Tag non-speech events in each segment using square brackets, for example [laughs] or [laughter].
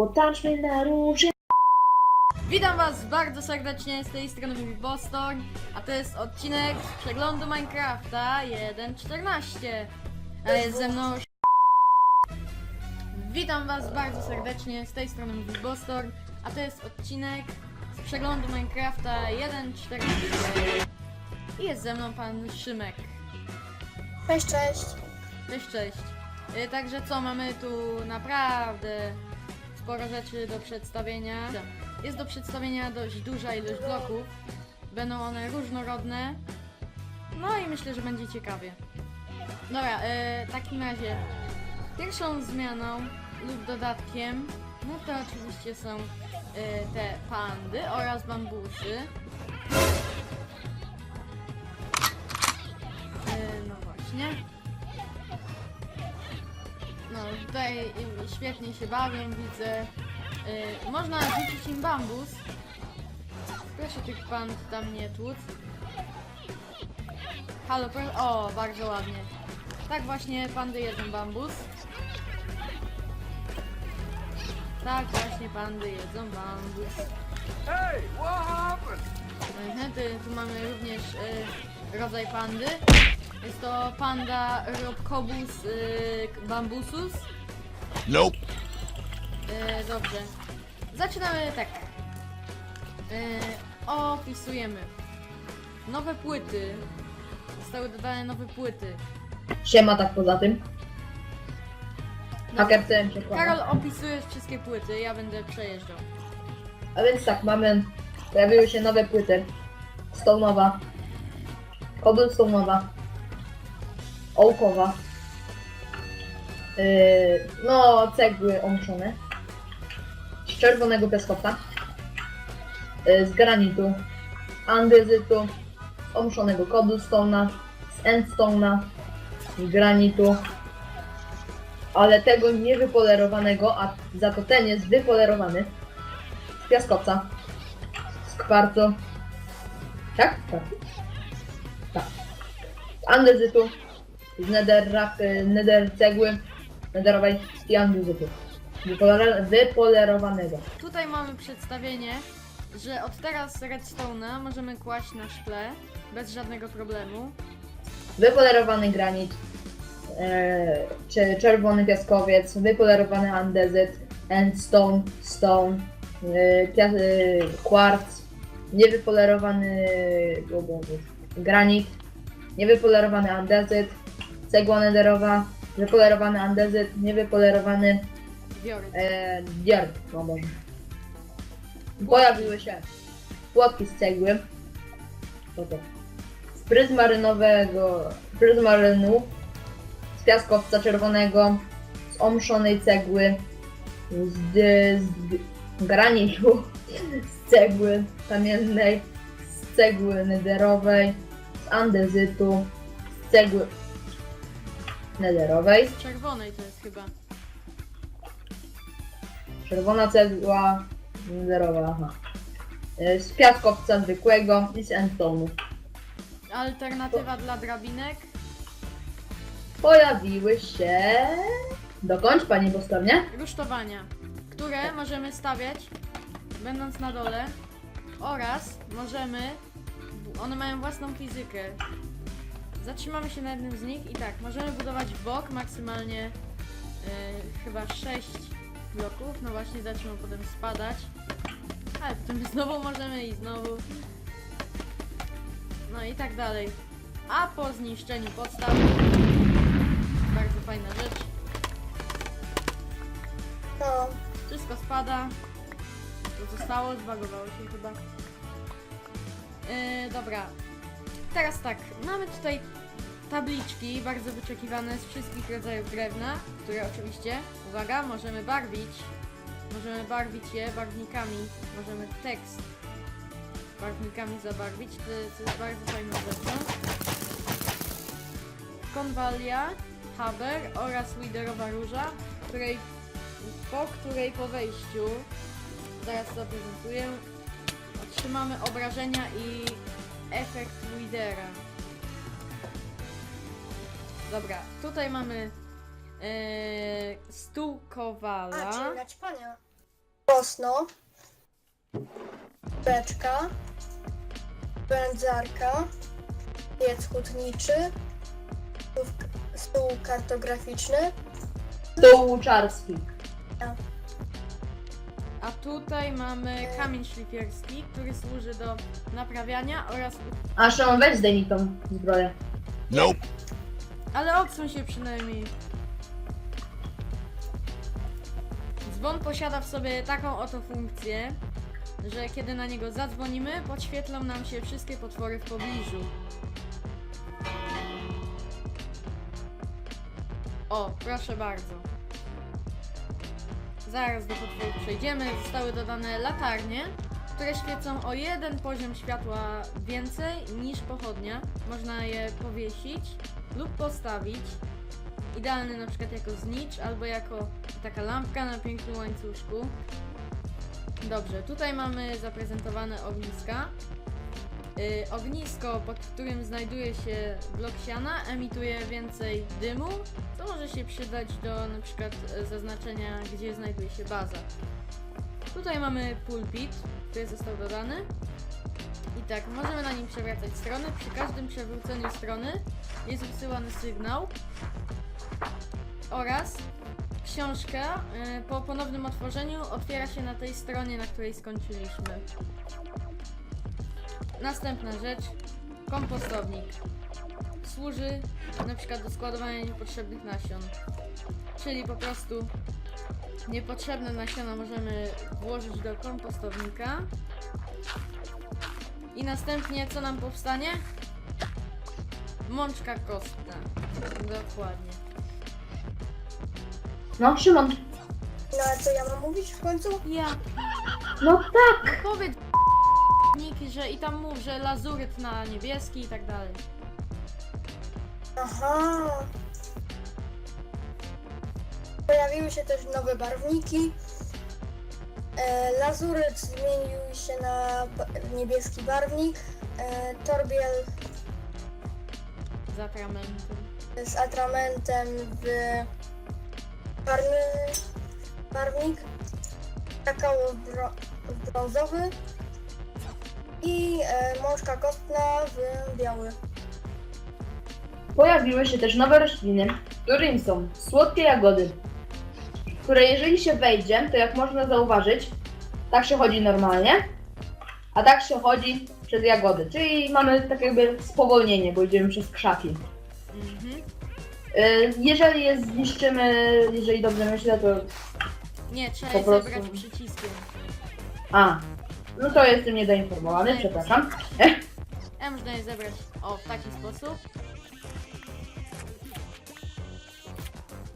Potańczmy na róże. Witam was bardzo serdecznie z tej strony Boston, a to jest odcinek z przeglądu Minecrafta 1.14. A jest ze mną... Witam was bardzo serdecznie z tej strony Boston, a to jest odcinek z przeglądu Minecrafta 1.14. I jest ze mną pan Szymek. Cześć, cześć. Cześć, cześć. Y, Także co, mamy tu naprawdę sporo rzeczy do przedstawienia. Jest do przedstawienia dość duża ilość bloków. Będą one różnorodne. No i myślę, że będzie ciekawie. Dobra, y, w takim razie pierwszą zmianą lub dodatkiem, no to oczywiście są y, te pandy oraz bambusy. Y, no właśnie. Tutaj świetnie się bawią, widzę. Y, można rzucić im bambus. Proszę tych pan tam nie tłuc. Halo, proszę. O, bardzo ładnie. Tak właśnie pandy jedzą bambus. Tak właśnie pandy jedzą bambus. Hey, what happened? Tu mamy również y, rodzaj pandy. Jest to panda Robcobus y, bambusus. Nope. E, dobrze. Zaczynamy tak. E, opisujemy. Nowe płyty. Zostały dodane nowe płyty. Siema tak poza tym. Haker CM się. Karol, opisujesz wszystkie płyty, ja będę przejeżdżał. A więc tak, mamy... Pojawiły się nowe płyty. Stone'owa. Cobblestone'owa. Ołkowa. Yy, no, cegły omszone. Z czerwonego piaskowca. Yy, z granitu. Andezytu. Omszonego cobblestone'a. Z endstone'a. Granitu. Ale tego niewypolerowanego, a za to ten jest wypolerowany. Z piaskowca. Kwarcu. Tak? Tak. Tak. Z andezytu. Z nether, nether cegły. Nederowej i andezytu. Wypoler- wypolerowanego. Tutaj mamy przedstawienie, że od teraz redstone'a możemy kłaść na szkle bez żadnego problemu. Wypolerowany granit. E, czy czerwony piaskowiec. Wypolerowany andezyt. Endstone. Stone. E, pia- e, kwarc. Niewypolerowany granit. Niewypolerowany andezyt. Cegła nederowa. Wypolerowany andezyt. Niewypolerowany Biory. e, dirt. No może. Pojawiły się płotki z cegły. Co to? Z pryzmarynowego, pryzmarynu, z piaskowca czerwonego, z omszonej cegły, z, z dy- granitu, z cegły kamiennej, z cegły nederowej, z andezytu, z cegły nederowej. Z czerwonej to jest chyba. Czerwona cegła zerowa, aha. E, Z piaskowca zwykłego i z endstone'u. Alternatywa dla drabinek. Pojawiły się... Dokończ Pani Bostownie. rusztowania, które możemy stawiać będąc na dole oraz możemy, one mają własną fizykę. Zatrzymamy się na jednym z nich i tak, możemy budować w bok maksymalnie yy, chyba 6 bloków, no właśnie zaczną potem spadać, ale potem [laughs] znowu możemy i znowu. No i tak dalej. A po zniszczeniu podstaw, bardzo fajna rzecz, No, Wszystko spada. To zostało, zbagowało się chyba. Yy, dobra. Teraz tak, mamy tutaj tabliczki bardzo wyczekiwane z wszystkich rodzajów drewna, które oczywiście, uwaga, możemy barwić. Możemy barwić je barwnikami. Możemy tekst barwnikami zabarwić, to, to jest bardzo fajną rzeczą. Konwalia, Haber oraz Widerowa Róża, której po której po wejściu, zaraz zaprezentuję, otrzymamy obrażenia i efekt Widera. Dobra, tutaj mamy e, stół a Kowala. czyli naćpania. Beczka. Wędzarka. Piec hutniczy. Stół, stół kartograficzny. Stół łuczarski. A tutaj mamy kamień szlifierski, który służy do naprawiania oraz... A Szymon, weź zdejmij tą zbroję. Nope. Ale odsuń się przynajmniej. Dzwon posiada w sobie taką oto funkcję, że kiedy na niego zadzwonimy, podświetlą nam się wszystkie potwory w pobliżu. O, proszę bardzo. Zaraz do potworów przejdziemy. Zostały dodane latarnie, które świecą o jeden poziom światła więcej niż pochodnia. Można je powiesić lub postawić. Idealny na przykład jako znicz albo jako taka lampka na pięknym łańcuszku. Dobrze, tutaj mamy zaprezentowane ogniska. Yy, ognisko, pod którym znajduje się blok siana, emituje więcej dymu, co może się przydać do na przykład e, zaznaczenia, gdzie znajduje się baza. Tutaj mamy pulpit, który został dodany. I tak, możemy na nim przewracać strony. Przy każdym przewróceniu strony jest wysyłany sygnał. Oraz książka y, po ponownym otworzeniu otwiera się na tej stronie, na której skończyliśmy. Następna rzecz, kompostownik. Służy na przykład do składowania niepotrzebnych nasion. Czyli po prostu niepotrzebne nasiona możemy włożyć do kompostownika. I następnie co nam powstanie? Mączka kostna. Dokładnie. No, Szymon. No ale co ja mam mówić w końcu? Ja. No tak. Powiedz Że i tam mów, że lazuryt na niebieski i tak dalej. Aha. Pojawiły się też nowe barwniki. E, lazuryt zmienił się na ba- niebieski barwnik. E, torbiel Z atramentem. z atramentem w czarny barwnik. Kakao bro, w brązowy. I e, mączka kostna w biały. Pojawiły się też nowe rośliny, którymi są słodkie jagody, które jeżeli się wejdzie, to jak można zauważyć, tak się chodzi normalnie, a tak się chodzi przez jagody, czyli mamy tak jakby spowolnienie, bo idziemy przez krzaki. Mhm. Y, Jeżeli je zniszczymy, jeżeli dobrze myślę, to... Nie, trzeba Po je prostu- zebrać przyciskiem. A, no to jestem niedoinformowany, przepraszam. A można je zebrać o w taki sposób.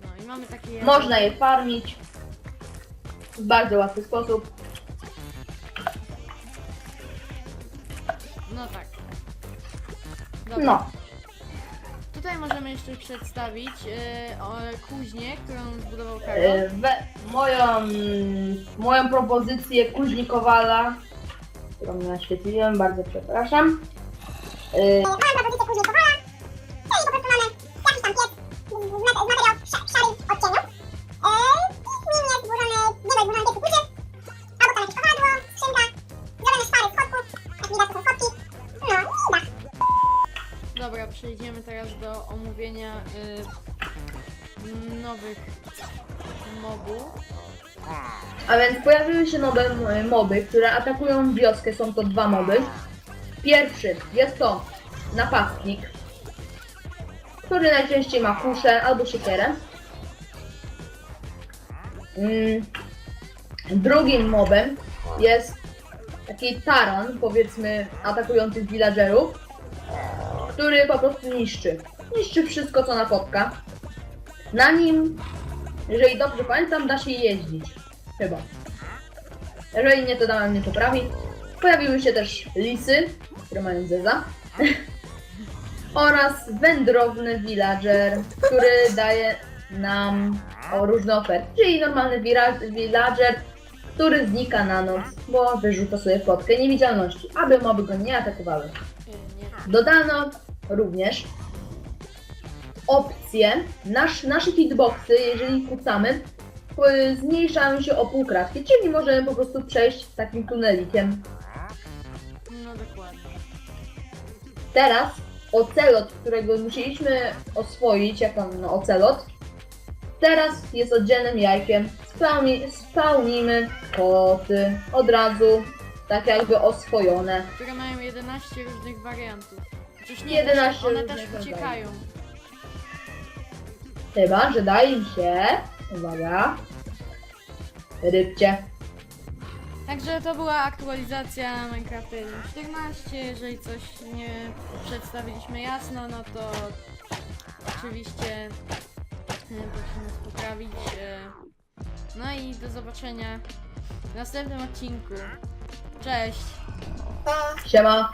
No i mamy takie. Można je farmić w bardzo łatwy sposób. No tak. Dobra. No, Tutaj możemy jeszcze przedstawić e, o, kuźnię, którą zbudował Karol. y, we, moją, moją propozycję kuźni Kowala, którą naświetliłem, bardzo przepraszam. Yy. No. Dobra, przejdziemy teraz do omówienia y, nowych mobów. A więc pojawiły się nowe moby, które atakują wioskę. Są to dwa moby. Pierwszy jest to napastnik, który najczęściej ma kuszę albo siekierę. Mm, Drugim mobem jest taki taran, powiedzmy, atakujących villagerów, który po prostu niszczy. Niszczy wszystko, co napotka. Na nim, jeżeli dobrze pamiętam, da się jeździć. Chyba. Jeżeli nie, to dałem mnie poprawi. Pojawiły się też lisy, które mają zeza. [laughs] oraz wędrowny villager, który daje nam o, różne oferty. Czyli normalny villager, który znika na noc, bo wyrzuca sobie plotkę niewidzialności, aby moby go nie atakowały. Dodano również opcję, nasz, nasze hitboxy, jeżeli kucamy, y, zmniejszają się o pół kratki, czyli możemy po prostu przejść takim tunelikiem. No dokładnie. Teraz ocelot, którego musieliśmy oswoić, jak tam no, ocelot, teraz jest oddzielnym jajkiem. Spełni, spełnimy koty od razu, tak jakby oswojone. Które mają 11 różnych wariantów. Chociaż nie, 11 one też uciekają. Chyba, że da im się, uwaga, rybcie. Także to była aktualizacja Minecraft 1.14. Jeżeli coś nie przedstawiliśmy jasno, no to oczywiście e, prosimy nas poprawić. e. No i do zobaczenia w następnym odcinku. Cześć! Pa! Siema.